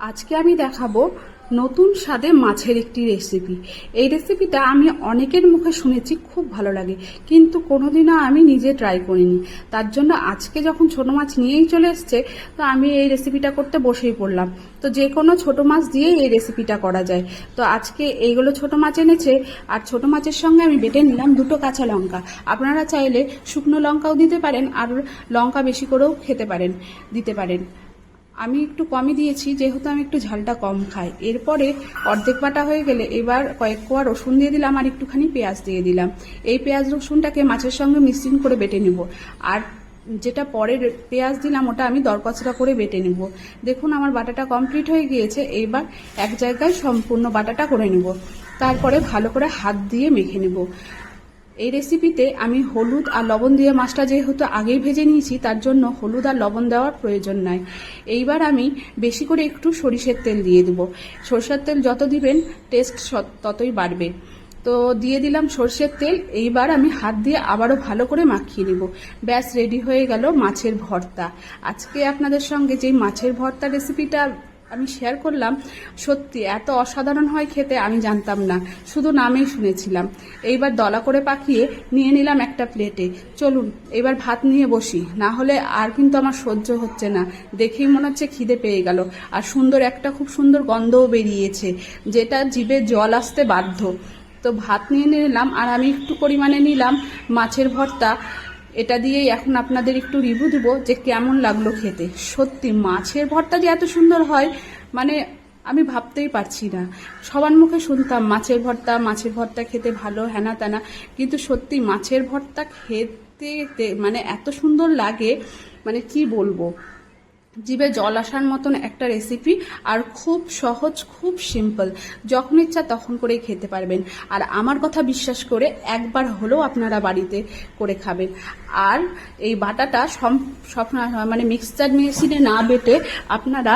আজকে আমি দেখাবো নতুন স্বাদে মাছের একটি রেসিপি এই রেসিপিটা আমি অনেকের মুখে শুনেছি খুব ভালো লাগে, কিন্তু কোনোদিনও আমি নিজে ট্রাই করিনি। তার জন্য আজকে যখন ছোট মাছ নিয়েই চলে এসছে, তো আমি এই রেসিপিটা করতে বসেই পড়লাম। তো যে কোনো ছোট মাছ দিয়েই এই রেসিপিটা করা যায়। তো আজকে এইগুলো ছোট মাছ এনেছে, আর ছোট মাছের সঙ্গে আমি বেটে নিলাম দুটো কাঁচা লঙ্কা। আপনারা চাইলে শুকনো লঙ্কাও দিতে পারেন, আর লঙ্কা বেশি করেও খেতে পারেন, দিতে পারেন। আমি একটু কমই দিয়েছি, যেহেতু আমি একটু ঝালটা কম খাই। এরপরে অর্ধেক বাটা হয়ে গেলে এবার কয়েক কোয়া রসুন দিয়ে দিলাম আর একটুখানি পেঁয়াজ দিয়ে দিলাম। এই পেঁয়াজ রসুনটাকে মাছের সঙ্গে মিশ্রিন করে বেটে নিব। আর যেটা পরের পেঁয়াজ দিলাম, ওটা আমি দরকচড়া করে বেটে নেব। দেখুন, আমার বাটাটা কমপ্লিট হয়ে গিয়েছে। এইবার এক জায়গায় সম্পূর্ণ বাটাটা করে নেব। তারপরে ভালো করে হাত দিয়ে মেখে নেব। এই রেসিপিতে আমি হলুদ আর লবণ দিয়ে মাছটা যেহেতু আগেই ভেজে নিয়েছি, তার জন্য হলুদ আর লবণ দেওয়ার প্রয়োজন নাই। এইবার আমি বেশি করে একটু সরিষের তেল দিয়ে দেবো। সরষের তেল যত দিবেন টেস্ট ততই বাড়বে। তো দিয়ে দিলাম সর্ষের তেল, এইবার আমি হাত দিয়ে আবারও ভালো করে মাখিয়ে নিব। ব্যাস রেডি হয়ে গেল মাছের ভর্তা। আজকে আপনাদের সঙ্গে যেই মাছের ভর্তা রেসিপিটা আমি শেয়ার করলাম, সত্যি এত অসাধারণ হয় খেতে আমি জানতাম না, শুধু নামেই শুনেছিলাম। এইবার দলা করে পাকিয়ে নিয়ে নিলাম একটা প্লেটে চলুন, এবার ভাত নিয়ে বসি, না হলে আর কিন্তু আমার সহ্য হচ্ছে না। দেখেই মনে হচ্ছে খিদে পেয়ে গেল, আর সুন্দর একটা খুব সুন্দর গন্ধও বেরিয়েছে, যেটা জিভে জল আসতে বাধ্য। তো ভাত নিয়ে নিলাম, আর আমি একটু পরিমাণে নিলাম মাছের ভর্তা এটা দিয়েই এখন আপনাদের একটু রিভিউ দেবো যে কেমন লাগল খেতে। সত্যি মাছের ভর্তা যে এত সুন্দর হয় মানে আমি ভাবতেই পারছি না। সবার মুখে শুনতাম মাছের ভর্তা মাছের ভর্তা খেতে ভালো হ্যানা ত্যানা কিন্তু সত্যি মাছের ভর্তা খেতে মানে এত সুন্দর লাগে মানে কি বলব? জিভে জল আসার মতন একটা রেসিপি আর খুব সহজ, খুব সিম্পল যখন ইচ্ছা তখন করেই খেতে পারবেন। আর আমার কথা বিশ্বাস করে একবার হলেও আপনারা বাড়িতে করে খাবেন। আর এই বাটাটা সব মানে মিক্সচার মেশিনে না বেটে আপনারা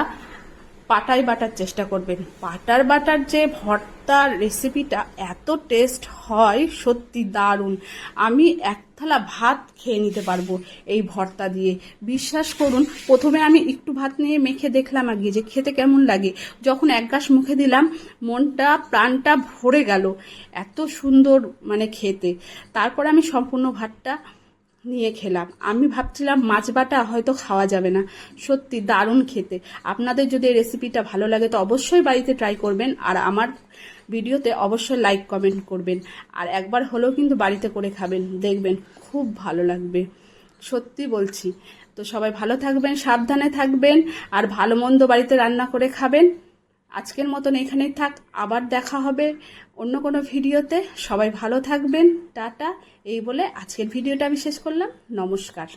পাটায় বাটার চেষ্টা করবেন। পাটার বাটার যে ভর্তার রেসিপিটা এত টেস্ট হয়, সত্যি দারুণ। আমি এক থালা ভাত খেয়ে নিতে পারব এই ভর্তা দিয়ে। বিশ্বাস করুন, প্রথমে আমি একটু ভাত নিয়ে মেখে দেখলাম আগে যে খেতে কেমন লাগে। যখন এক গাছ মুখে দিলাম, মনটা, প্রাণটা ভরে গেল এত সুন্দর মানে খেতে। তারপরে আমি সম্পূর্ণ ভাতটা নিয়ে খেলাম। আমি ভাবছিলাম মাছ বাটা হয়তো খাওয়া যাবে না। সত্যি দারুণ খেতে। আপনাদের যদি এই রেসিপিটা ভালো লাগে তো অবশ্যই বাড়িতে ট্রাই করবেন। আর আমার ভিডিওতে অবশ্যই লাইক কমেন্ট করবেন। আর একবার হলেও কিন্তু বাড়িতে করে খাবেন। দেখবেন খুব ভালো লাগবে। সত্যি বলছি। তো সবাই ভালো থাকবেন, সাবধানে থাকবেন। আর ভালো মন্দ বাড়িতে রান্না করে খাবেন। আজকের মতন এখানেই থাক। আবার দেখা হবে অন্য কোনো ভিডিওতে। সবাই ভালো থাকবেন। টাটা। এই বলে আজকের ভিডিওটা আমি শেষ করলাম। নমস্কার।